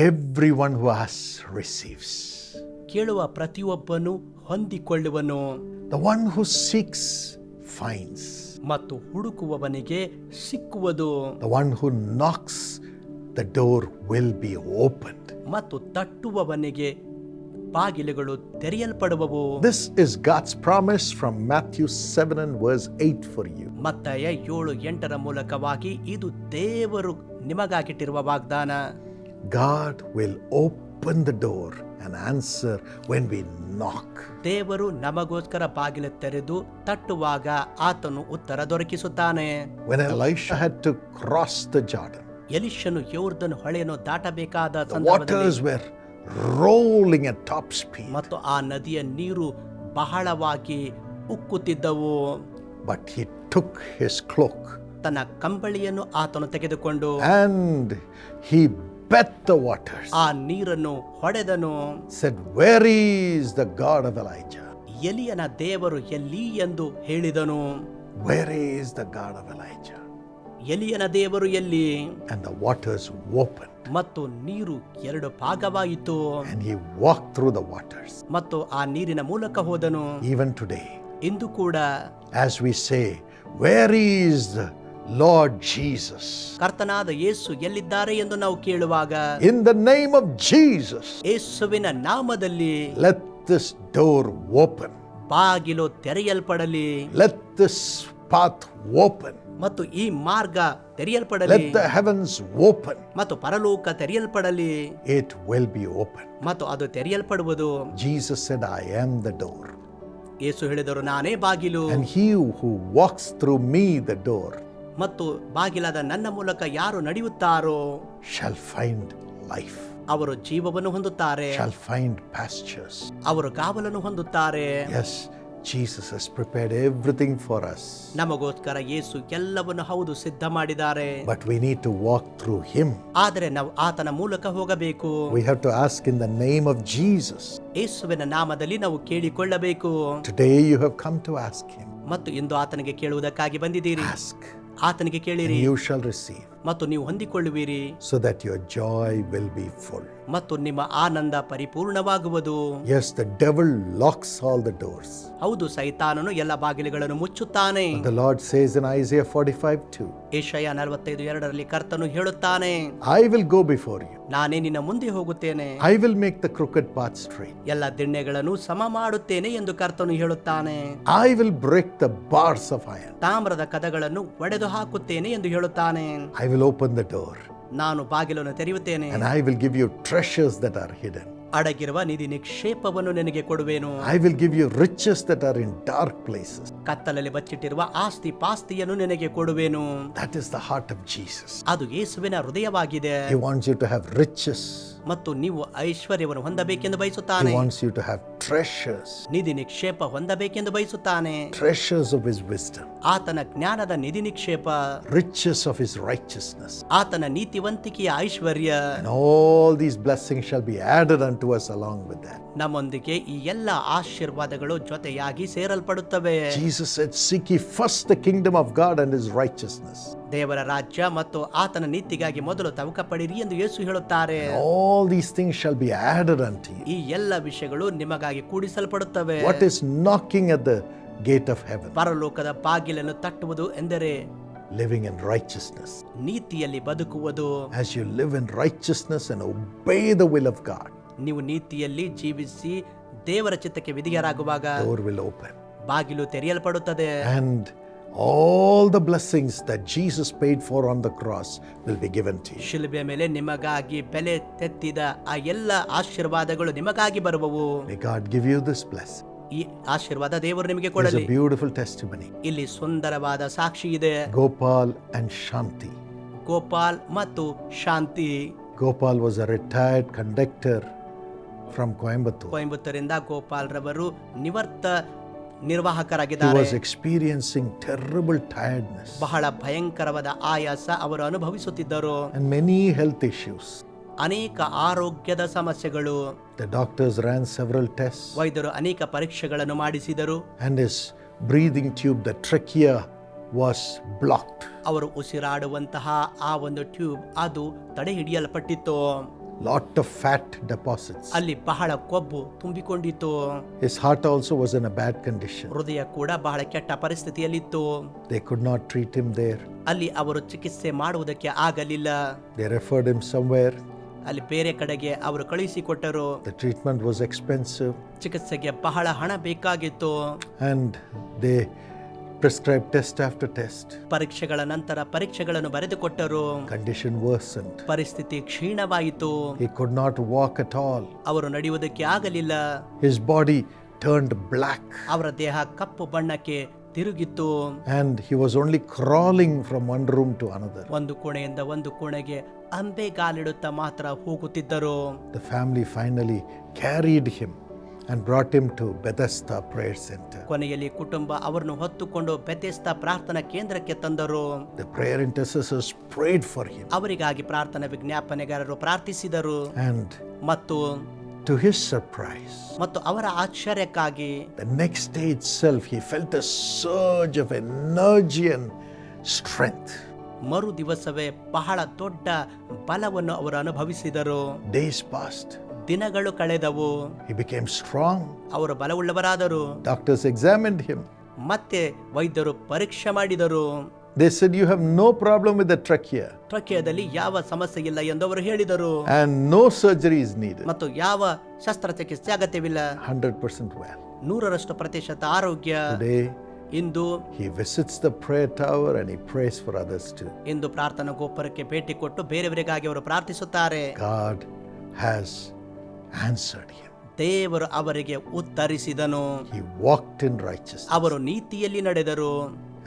Everyone who asks receives. ಕೇಳುವ ಪ್ರತಿಯೊಬ್ಬನು ಹೊಂದಿಕೊಳ್ಳುವನು The one who seeks finds. ಮತ್ತು ಹುಡುಕುವವನಿಗೆ ಸಿಕ್ಕುವುದು The one who knocks, the door will be opened. ಮತ್ತು ತಟ್ಟುವವನಿಗೆ ಬಾಗಿಲುಗಳು ತೆರೆಯಲ್ಪಡುವವು This is God's promise from Matthew 7 and verse 8 for you. ಮತ್ತಾಯ ಏಳು ಎಂಟರ ಮೂಲಕವಾಗಿ ಇದು ದೇವರು ನಿಮಗಾಗಿಟ್ಟಿರುವ ವಾಗ್ದಾನ God will open the door and answer when we knock. ದೇವರು ನಮಗೋಸ್ಕರ ಬಾಗಿಲು ತೆರೆದು ತಟ್ಟುವಾಗ ಆತನು ಉತ್ತರ ದೊರಕಿಸುತ್ತಾನೆ When Elisha had to cross the Jordan, ಎಲಿಶನು ಯೋರ್ದನ್ ಹೊಳೆಯನ್ನು ದಾಟಬೇಕಾದ waters were rolling at top speed, ಮತ್ತು ಆ ನದಿಯ ನೀರು ಬಹಳವಾಗಿ ಉಕ್ಕುತ್ತಿದ್ದವು but he took his cloak ತನ್ನ ಕಂಬಳಿಯನ್ನು ಆತನು ತೆಗೆದುಕೊಂಡು and he bet the waters. ಆ ನೀರನ್ನು ಹೊಡೆದನು Said, Where is the God of Elijah? ಎಲಿಯನ ದೇವರು ಎಲ್ಲಿ ಎಂದು ಹೇಳಿದನು Where is the God of Elijah? ಎಲಿಯನ ದೇವರು ಎಲ್ಲಿ And the waters opened, ಮತ್ತು ನೀರು ಎರಡು ಭಾಗವಾಯಿತು and he walked through the waters. ಮತ್ತು ಆ ನೀರಿನ ಮೂಲಕ ಹೋದನು Even today, ಇಂದು ಕೂಡ as we say, Where is the Lord Jesus? ಕರ್ತನಾದ ಯೇಸು ಎಲ್ಲಿದ್ದಾರೆ ಎಂದು ನಾವು ಕೇಳುವಾಗ In the name of Jesus, ಯೇಸುವಿನ ನಾಮದಲ್ಲಿ let this door open. ಬಾಗಿಲು ತೆರೆಯಲ್ಪಡಲಿ Let this path open. ಮತ್ತು ಈ ಮಾರ್ಗ ತೆರೆಯಲ್ಪಡಲಿ Let the heavens open. ಮತ್ತು ಪರಲೋಕ ತೆರೆಯಲ್ಪಡಲಿ It will be open. ಮತ್ತು ಅದು ತೆರೆಯಲ್ಪಡುವುದು Jesus said, I am the door. ಯೇಸು ಹೇಳಿದರು ನಾನೇ ಬಾಗಿಲು And he who walks through me, the door, ಮತ್ತು ಬಾಗಿಲಾದ ನನ್ನ ಮೂಲಕ ಯಾರು ನಡೆಯುತ್ತಾರೋ ಶಾಲ್ ಫೈಂಡ್ ಲೈಫ್ ಅವರು ಜೀವವನ್ನು ಹೊಂದುತ್ತಾರೆ. ಶಾಲ್ ಫೈಂಡ್ ಪ್ಯಾಸ್ಚರ್ಸ್ ಅವರು ಕಾವಲನ್ನು ಹೊಂದುತ್ತಾರೆ. Yes Jesus has prepared everything for us ನಮಗೋಸ್ಕರ ಯೇಸು ಎಲ್ಲವನ್ನು ಹೌದು ಸಿದ್ಧ ಮಾಡಿದ್ದಾರೆ. But we need to walk through him ಆದರೆ ನಾವು ಆತನ ಮೂಲಕ ಹೋಗಬೇಕು. We have to ask in the name of Jesus ಯೇಸುವಿನ ನಾಮದಲ್ಲಿ ನಾವು ಕೇಳಿಕೊಳ್ಳಬೇಕು. Today you have come to ask him ಮತ್ತು ಇಂದು ಆತನಿಗೆ ಕೇಳುವುದಕ್ಕಾಗಿ ಬಂದಿದ್ದೀರಿ. ಆಸ್ಕ್ ಆತನಿಗೆ and ಕೇಳಿರಿ you shall receive, ಮತ್ತು ನೀವು ಹೊಂದಿಕೊಳ್ಳುವಿರಿ. So that your joy will be full ಮತ್ತು ನಿಮ್ಮ ಆನಂದ ಪರಿಪೂರ್ಣವಾಗುವುದು. Yes the devil locks all the doors ಹೌದು ಸೈತಾನನು ಎಲ್ಲ ಬಾಗಿಲುಗಳನ್ನು ಮುಚ್ಚುತ್ತಾನೆ. The Lord says in Isaiah 45 2 ಏಷಯ 45 2 ರಲ್ಲಿ ಕರ್ತನು ಹೇಳುತ್ತಾನೆ. I will go before you ನಾನೇ ನಿನ್ನ ಮುಂದೆ ಹೋಗುತ್ತೇನೆ. I will make the crooked path straight ಎಲ್ಲ ದಿಣ್ಣೆಗಳನ್ನು ಸಮ ಮಾಡುತ್ತೇನೆ ಎಂದು ಕರ್ತನು ಹೇಳುತ್ತಾನೆ. I will break the bars of iron ತಾಮ್ರದ ಕದಗಳನ್ನು ಒಡೆದು ಹಾಕುತ್ತೇನೆ ಎಂದು ಹೇಳುತ್ತಾನೆ. I open the door ನಾನು ಬಾಗಿಲನ್ನು ತೆರೆಯುತ್ತೇನೆ and I will give you treasures that are hidden. ಅಡಗಿರುವ ನಿಧಿ ನಿಕ್ಷೇಪವನ್ನು ನಿನಗೆ ಕೊಡುವೆನು I will give you riches that are in dark places. ಕತ್ತಲಲ್ಲಿ ಬಚ್ಚಿಟ್ಟಿರುವ ಆಸ್ತಿ ಪಾಸ್ತಿಯನ್ನು ನಿನಗೆ ಕೊಡುವೆನು That is the heart of Jesus. ಅದು ಯೇಸುವಿನ ಹೃದಯವಾಗಿದೆ He wants you to have riches. ಮತ್ತು ನೀವು ಐಶ್ವರ್ಯವನ್ನು ಹೊಂದಬೇಕೆಂದು ಬಯಸುತ್ತಾನೆ. Wants you to have treasures ನಿಧಿ ನಿಕ್ಷೇಪ ಹೊಂದಬೇಕೆಂದು ಬಯಸುತ್ತಾನೆ. ಟ್ರೆಷರ್ಸ್ ಆಫ್ ಆತನ ಜ್ಞಾನದ ನಿಧಿ ನಿಕ್ಷೇಪ. ರಿಚಸ್ ಆಫ್ ಇಸ್ ರೈಚಸ್ನೆಸ್ ಆತನ ನೀತಿವಂತಿಕೆಯ ಐಶ್ವರ್ಯ. All these blessing shall be added on along with ನಮ್ಮೊಂದಿಗೆ ಈ ಎಲ್ಲ ಆಶೀರ್ವಾದಗಳು ಜೊತೆಯಾಗಿ ಸೇರಲ್ಪಡುತ್ತವೆ. Jesus said seek first the kingdom of God and his righteousness ದೇವರ ರಾಜ್ಯ ಮತ್ತು ಆತನ ನೀತಿಗಾಗಿ ಮೊದಲು ತವಕ ಪಡಿರಿ ಎಂದು ಯೇಸು ಹೇಳುತ್ತಾರೆ All these things shall be added unto you. ಈ ಎಲ್ಲ ವಿಷಯಗಳು ನಿಮಗಾಗಿ ಕೂಡಿಸಲ್ಪಡುತ್ತವೆ What is knocking at the gate of heaven? ಪರಲೋಕದ ಬಾಗಿಲನ್ನು ತಟ್ಟುವುದು ಎಂದರೆ Living in righteousness. ನೀತಿಯಲ್ಲಿ ಬದುಕುವುದು As you live in righteousness and obey the will of God, ನೀವು ನೀತಿಯಲ್ಲಿ ಜೀವಿಸಿ ದೇವರ ಚಿತ್ತಕ್ಕೆ ವಿಧಿಯರಾಗುವಾಗ door will open. ಬಾಗಿಲು ತೆರೆಯಲ್ಪಡುತ್ತದೆ And all the blessings that Jesus paid for on the cross will be given to you. ಶಿಲುಬೆ ಮೇಲೆ ನಿಮಗಾಗಿ ಬೆಲೆ ತೆತ್ತಿದ ಆ ಎಲ್ಲ ಆಶೀರ್ವಾದಗಳು ನಿಮಗಾಗಿ ಬರುವವು May God give you this bless. ಈ ಆಶೀರ್ವಾದ ದೇವರು ನಿಮಗೆ ಕೊಡಲಿ a beautiful testimony. ಇಲ್ಲಿ ಸುಂದರವಾದ ಸಾಕ್ಷಿ ಇದೆ Gopal and Shanti. ಗೋಪಾಲ್ ಮತ್ತು ಶಾಂತಿ Gopal was a retired conductor from Coimbatore. ಕೊಯಂಬತ್ತೂರಿಂದ ಗೋಪಾಲ್ ರವರು ನಿವರ್ತ ನಿರ್ವಾಹಕರಾಗಿದ್ದಾರೆ. Experiencing terrible tiredness. ಬಹಳ ಭಯಂಕರವಾದ ಆಯಾಸ ಅವರು ಅನುಭವಿಸುತ್ತಿದ್ದರು. And many health issues. ಅನೇಕ ಆರೋಗ್ಯದ ಸಮಸ್ಯೆಗಳು. The doctors ran several test ವೈದ್ಯರು ಅನೇಕ ಪರೀಕ್ಷೆಗಳನ್ನು ಮಾಡಿಸಿದರು. And his breathing tube the trachea, was blocked ಅವರು ಉಸಿರಾಡುವಂತಹ ಆ ಒಂದು ಟ್ಯೂಬ್ ಅದು ತಡೆ ಹಿಡಿಯಲ್ಪಟ್ಟಿತ್ತು lot of fat deposits. ಅಲ್ಲಿ ಬಹಳ ಕೊಬ್ಬು ತುಂಬಿಕೊಂಡಿತ್ತು His heart also was in a bad condition. ಹೃದಯ ಕೂಡ ಬಹಳ ಕೆಟ್ಟ ಪರಿಸ್ಥಿತಿಯಲ್ಲಿತ್ತು They could not treat him there. ಅಲ್ಲಿ ಅವರು ಚಿಕಿತ್ಸೆ ಮಾಡುವುದಕ್ಕೆ ಆಗಲಿಲ್ಲ They referred him somewhere. ಅಲ್ಲಿ ಬೇರೆ ಕಡೆಗೆ ಅವರು ಕಳುಹಿಸಿಕೊಟ್ಟರು The treatment was expensive ಚಿಕಿತ್ಸೆಗೆ ಬಹಳ ಹಣ ಬೇಕಾಗಿತ್ತು and they prescribed test after test. ಪರೀಕ್ಷೆಗಳ ನಂತರ ಪರೀಕ್ಷೆಗಳನ್ನು ಬರೆದುಕೊಟ್ಟರು Condition worsened. ಪರಿಸ್ಥಿತಿ ಕ್ಷೀಣವಾಯಿತು He could not walk at all. ಅವರು ನಡೆಯುವುದಕ್ಕೆ ಆಗಲಿಲ್ಲ His body turned black ಅವರ ದೇಹ ಕಪ್ಪು ಬಣ್ಣಕ್ಕೆ ತಿರುಗಿತ್ತು and he was only crawling from one room to another. ಒಂದು ಕೋಣೆಯಿಂದ ಒಂದು ಕೋಣೆಗೆ ಅಂಬೆಗಾಲಿಡುತ್ತಾ ಮಾತ್ರ ಹೋಗುತ್ತಿದ್ದರು The family finally carried him and brought him to Bethesda Prayer Center. ಕೊನೆಯಲ್ಲಿ ಕುಟುಂಬ ಅವರನ್ನು ಹೊತ್ತುಕೊಂಡು ಬೆತೆಸ್ತ ಪ್ರಾರ್ಥನಾ ಕೇಂದ್ರಕ್ಕೆ ತಂದರು The prayer intercessors prayed for him, ಅವರಿಗಾಗಿ ಪ್ರಾರ್ಥನಾ ವಿಜ್ಞಾಪನೆಗಾರರು ಪ್ರಾರ್ಥಿಸಿದರು and ಮತ್ತು to his surprise, ಮತ್ತು ಅವರ ಆಶ್ಚರ್ಯಕ್ಕಾಗಿ the next day itself, he felt a surge of energy and strength. ಮರು ದಿವಸವೇ ಬಹಳ ದೊಡ್ಡ ಬಲವನ್ನು ಅವರು ಅನುಭವಿಸಿದರು Days passed, ದಿನಗಳು ಕಳೆದವು he became strong. ಅವರು ಬಲವುಳ್ಳವರಾದರು Doctors examined him. ಮತ್ತೆ ವೈದ್ಯರು ಪರೀಕ್ಷೆ ಮಾಡಿದರು They said, You have no problem with the trachea, ಟ್ರಕ್ಯದಲ್ಲಿ ಯಾವ ಸಮಸ್ಯೆ ಇಲ್ಲ ಎಂದು ಅವರು ಹೇಳಿದರು and no surgery is needed. ಮತ್ತು ಯಾವ ಶಸ್ತ್ರಚಿಕಿತ್ಸೆ ಅಗತ್ಯವಿಲ್ಲ 100% well. ನೂರರಷ್ಟು ಪ್ರತಿಶತ ಆರೋಗ್ಯ Today, into he visits the prayer tower and he prays for others too. ಇಂದು ಪ್ರಾರ್ಥನಾ ಗೋಪುರಕ್ಕೆ ಭೇಟಿ ಕೊಟ್ಟು ಬೇರೆಯವರಿಗಾಗಿ ಅವರು ಪ್ರಾರ್ಥಿಸುತ್ತಾರೆ God has answered him. ದೇವರು ಅವರಿಗೆ ಉತ್ತರಿಸಿದನು He walked in righteousness ಅವರು ನೀತಿಯಲ್ಲಿ ನಡೆದರು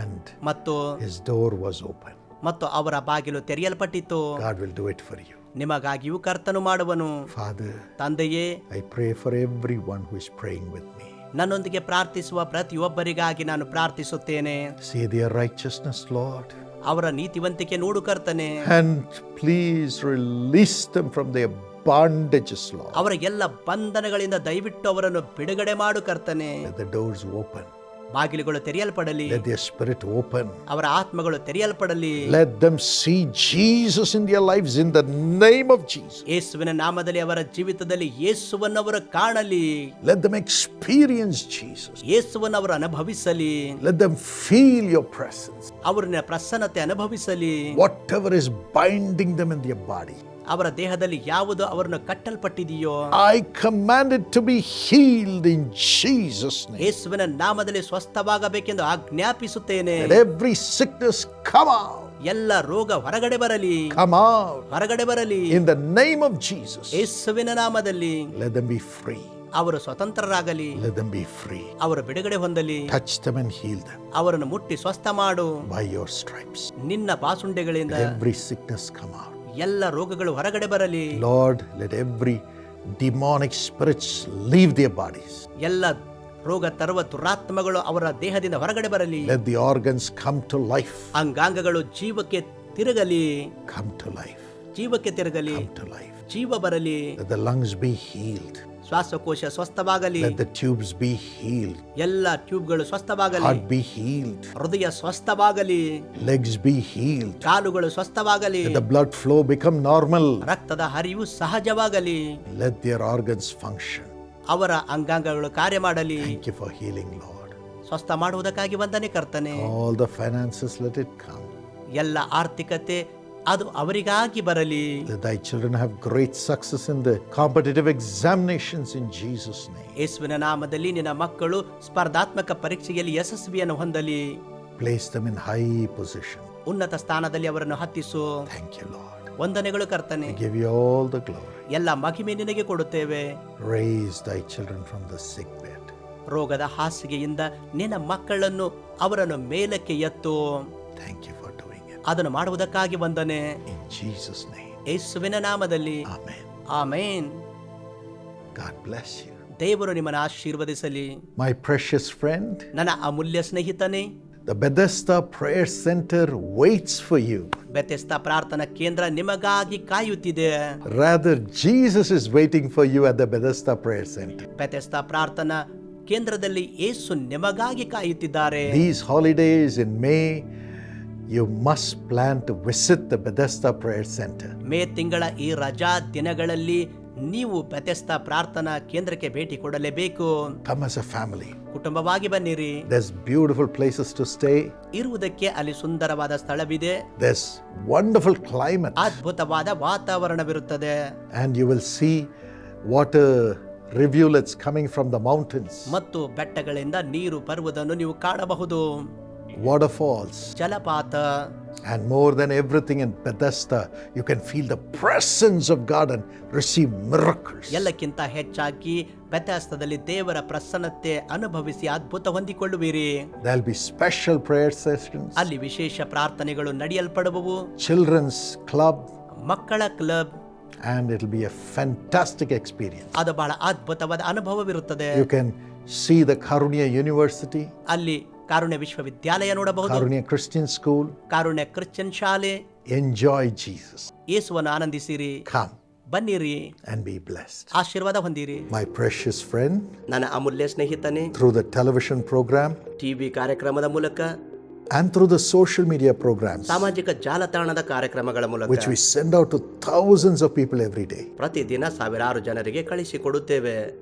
and ಮತ್ತು his door was open. ಮತ್ತು ಅವರ ಬಾಗಿಲು ತೆರೆಯಲ್ಪಟ್ಟಿತು God will do it for you. ನಿಮಗಾಗಿಯೂ ಕರ್ತನು ಮಾಡುವನು Father, ತಂದೆಯೇ I pray for everyone who is praying with me. ನನ್ನೊಂದಿಗೆ ಪ್ರಾರ್ಥಿಸುವ ಪ್ರತಿಯೊಬ್ಬರಿಗಾಗಿ ನಾನು ಪ್ರಾರ್ಥಿಸುತ್ತೇನೆ See their righteousness, Lord, ಅವರ ನೀತಿವಂತಿಕೆ ನೋಡು ಕರ್ತನೆ and please release them from their bondages, Lord. ಅವರ ಎಲ್ಲ ಬಂಧನಗಳಿಂದ ದಯವಿಟ್ಟು ಅವರನ್ನು ಬಿಡುಗಡೆ ಮಾಡು ಕರ್ತನೆ Let ಡೋರ್ಸ್ ಓಪನ್ open. ಬಾಗಿಲುಗಳು ತೆರೆಯಲ್ಪಡಲಿ Let their spirit open. ಅವರ ಆತ್ಮಗಳು ತೆರೆಯಲ್ಪಡಲಿ Let them see Jesus in their lives in the name of Jesus. ಯೇಸುವಿನ ನಾಮದಲ್ಲಿ ಅವರ ಜೀವಿತದಲ್ಲಿ ಯೇಸುವನ್ನು ಅವರು ಕಾಣಲಿ Let them experience Jesus. ಯೇಸುವನ್ನು ಅವರು ಅನುಭವಿಸಲಿ Let them feel your presence. ಅವರನ್ನ ಪ್ರಸನ್ನತೆ ಅನುಭವಿಸಲಿ Whatever is binding them in their body, ಅವರ ದೇಹದಲ್ಲಿ ಯಾವುದು ಅವರನ್ನು ಕಟ್ಟಲ್ಪಟ್ಟಿದೆಯೋ I command it to be healed in Jesus name ಯೇಸುವಿನ ನಾಮದಲ್ಲಿ ಸ್ವಸ್ಥವಾಗಬೇಕೆಂದು ಆಜ್ಞಾಪಿಸುತ್ತೇನೆ. Let every sickness come out ಎಲ್ಲ ರೋಗ ಹೊರಗಡೆ ಬರಲಿ. ಕಮ್ ಔಟ್ ಹೊರಗಡೆ ಬರಲಿ. In the name of Jesus ಯೇಸುವಿನ ನಾಮದಲ್ಲಿ ಲೆಟ್ देम ಬಿ ಫ್ರೀ ಅವರು ಸ್ವತಂತ್ರರಾಗಲಿ. ಲೆಟ್ देम ಬಿ ಫ್ರೀ ಅವರು ಬಿಡಗಡೆ ಹೊಂದಲಿ. Touch them and heal them ಅವರನ್ನು ಮುಟ್ಟಿ ಸ್ವಸ್ಥ ಮಾಡು ಬೈ ಯೋರ್ ಸ್ಟ್ರೈಪ್ಸ್ ನಿನ್ನ ಬಾಸುಂಡೆಗಳಿಂದ ಎವ್ರಿ ಸಿಕ್ನೆಸ್ ಕಮ್ ಔಟ್ ಎಲ್ಲ ರೋಗಗಳು ಹೊರಗಡೆ ಬರಲಿ. Lord let every demonic spirits leave their bodies ಎಲ್ಲ ರೋಗ ತರುವ ದುರಾತ್ಮಗಳು ಅವರ ದೇಹದಿಂದ ಹೊರಗಡೆ ಬರಲಿ. Let the organs come to life ಅಂಗಾಂಗಗಳು ಜೀವಕ್ಕೆ ತಿರುಗಲಿ. ಕಮ್ ಟು ಲೈಫ್ ಜೀವಕ್ಕೆ ತಿರುಗಲಿ. ಕಮ್ ಟು ಲೈಫ್ ಜೀವ ಬರಲಿ. The lungs lungs be healed. ಶ್ವಾಸಕೋಶ ಸ್ವಸ್ಥವಾಗಲಿ. ದ ಟ್ಯೂಬ್ಸ್ ಬಿ ಹೀಲ್ಟ್ ಎಲ್ಲ ಟ್ಯೂಬ್ಗಳು ಸ್ವಸ್ಥವಾಗಲಿ. ಬಿಹೀಲ್ಟ್ ಹೃದಯ ಸ್ವಸ್ಥವಾಗಲಿ. ಲೆಗ್ಸ್ ಬಿ ಹೀಲ್ ಕಾಲುಗಳು ಸ್ವಸ್ಥವಾಗಲಿ. The blood flow become normal ರಕ್ತದ ಹರಿವು ಸಹಜವಾಗಲಿ. ಲದ್ ದಿಯರ್ ಆರ್ಗನ್ಸ್ ಫಂಕ್ಷನ್ ಅವರ ಅಂಗಾಂಗಗಳು ಕಾರ್ಯ ಮಾಡಲಿ ಗಿಫ್ ಆರ್ ಹೀಲಿಂಗ್ ಲಾಡ್ ಸ್ವಸ್ಥ ಮಾಡುವುದಕ್ಕಾಗಿ ಬಂದನೆ ಕರ್ತನೆ. ಆಲ್ ದ ಫೈನಾನ್ಸಸ್ ಲೆಥೆಡ್ ಎಲ್ಲ ಆರ್ಥಿಕತೆ ಅದು ಅವರಿಗಾಗಿ ಬರಲಿ ದೈ thy children have great success in the competitive examinations in Jesus' name. ಯೇಸುವಿನ ನಾಮದಲ್ಲಿ ನಿನ್ನ ಮಕ್ಕಳು ಸ್ಪರ್ಧಾತ್ಮಕ ಪರೀಕ್ಷೆಯಲ್ಲಿ ಯಶಸ್ವಿಯನ್ನು ಹೊಂದಲಿ Place them in high position. ಉನ್ನತ ಸ್ಥಾನದಲ್ಲಿ ಅವರನ್ನು ಹತ್ತಿಸು Thank you, Lord. ವಂದನೆಗಳು ಕರ್ತನೆ give give you all the glory. ಎಲ್ಲ ಮಹಿಮೆ ನಿನಗೆ ಕೊಡುತ್ತೇವೆ Raise thy children from the sick bed. ರೋಗದ ಹಾಸಿಗೆಯಿಂದ ನಿನ್ನ ಮಕ್ಕಳನ್ನು ಅವರನ್ನು ಮೇಲಕ್ಕೆ ಎತ್ತು Thank you for doing it. ಅದನ್ನು ಮಾಡುವುದಕ್ಕಾಗಿ ಬಂದನೆ In Jesus' name. ಯೇಸುವಿನ ನಾಮದಲ್ಲಿ Amen. Amen God bless you. ದೇವರು ನಿಮ್ಮನ್ನು ಆಶೀರ್ವದಿಸಲಿ My precious friend, ನನ್ನ ಅಮೂಲ್ಯ ಸ್ನೇಹಿತನೇ the Bethesda Prayer Center waits for you. ಬೆತೆಸ್ತ ಪ್ರಾರ್ಥನಾ ಕೇಂದ್ರ ನಿಮಗಾಗಿ ಕಾಯುತ್ತಿದೆ Rather, Jesus is waiting for you at the Bethesda Prayer Center. ಬೆತೆಸ್ತ ಪ್ರಾರ್ಥನಾ ಕೇಂದ್ರದಲ್ಲಿ ಯೇಸು ನಿಮಗಾಗಿ ಕಾಯುತ್ತಿದ್ದಾರೆ These holidays in May, you must plan to visit the Bethesda Prayer Center. May ತಿಂಗಳ ಈ ರಜಾ ದಿನಗಳಲ್ಲಿ ನೀವು ಬೆತೆಸ್ತ ಪ್ರಾರ್ಥನಾ ಕೇಂದ್ರಕ್ಕೆ ಭೇಟಿ ಕೊಡಲೇಬೇಕು Come as a family. ಕುಟುಂಬವಾಗಿ ಬನ್ನಿರಿ There's beautiful places to stay. ಇರುವುದಕ್ಕೆ ಅಲ್ಲಿ ಸುಂದರವಾದ ಸ್ಥಳವಿದೆ There's wonderful climate. ಅದ್ಭುತವಾದ ವಾತಾವರಣವಿರುತ್ತದೆ And you will see water rivulets coming from the mountains, ಮತ್ತು ಬೆಟ್ಟಗಳಿಂದ ನೀರು ಬರುವುದನ್ನು ನೀವು ಕಾಣಬಹುದು waterfalls. ಜಲಪಾತ And more than everything in Bethesda, you can feel the presence of God and receive miracles. ಎಲ್ಲಕ್ಕಿಂತ ಹೆಚ್ಚಾಗಿ ಬೆತಾಸ್ತದಲ್ಲಿ ದೇವರ ಪ್ರಸನ್ನತೆ ಅನುಭವಿಸಿ ಅದ್ಭುತ ಹೊಂದಿಕೊಳ್ಳುವಿರಿ There'll be special prayer sessions, ಅಲ್ಲಿ ವಿಶೇಷ ಪ್ರಾರ್ಥನೆಗಳು ನಡೆಯಲ್ಪಡುವವು children's club, ಮಕ್ಕಳ club and it'll be a fantastic experience. ಅದು ಬಹಳ ಅದ್ಭುತವಾದ ಅನುಭವವಿರುತ್ತದೆ You can see the Karunya University, ಅಲ್ಲಿ ಕಾರುಣ್ಯ ವಿಶ್ವವಿದ್ಯಾಲಯ ನೋಡಬಹುದು. Karunya Christian school Karunya Christian ಶಾಲೆ. ಎಂಜಾಯ್ ಜೀಸಸ್ ಯೇಸುವನ್ನು ಆನಂದಿಸಿರಿ. ಕಮ್ ಬನ್ನಿರಿ. ಅಂಡ್ ಬಿ ಬ್ಲೆಸ್ಡ್ ಆಶೀರ್ವಾದ ಹೊಂದಿರಿ. ಮೈ precious ಫ್ರೆಂಡ್ ನನ್ನ ಅಮೂಲ್ಯ ಸ್ನೇಹಿತನೇ through the television program TV ಕಾರ್ಯಕ್ರಮದ ಮೂಲಕ and through the social media programs, ಸಾಮಾಜಿಕ ಜಾಲತಾಣದ ಕಾರ್ಯಕ್ರಮಗಳ which ಮೂಲಕ we send out to thousands of people every day, ಪ್ರತಿದಿನ ಸಾವಿರಾರು ಜನರಿಗೆ ಕಳಿಸಿಕೊಡುತ್ತೇವೆ.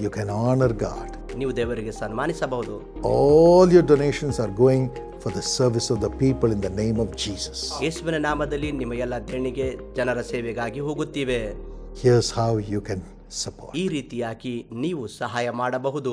You can honor God. ನೀವು ದೇವರಿಗೆ ಸನ್ಮಾನಿಸಬಹುದು All your donations are going for the service of the people in the name of Jesus. ಯೇಸುವಿನ ನಾಮದಲ್ಲಿ ನಿಮ್ಮ ಎಲ್ಲ ದೇಣಿಗೆ ಜನರ ಸೇವೆಗಾಗಿ ಹೋಗುತ್ತಿವೆ Here's how you can support. ಈ ರೀತಿಯಾಗಿ ನೀವು ಸಹಾಯ ಮಾಡಬಹುದು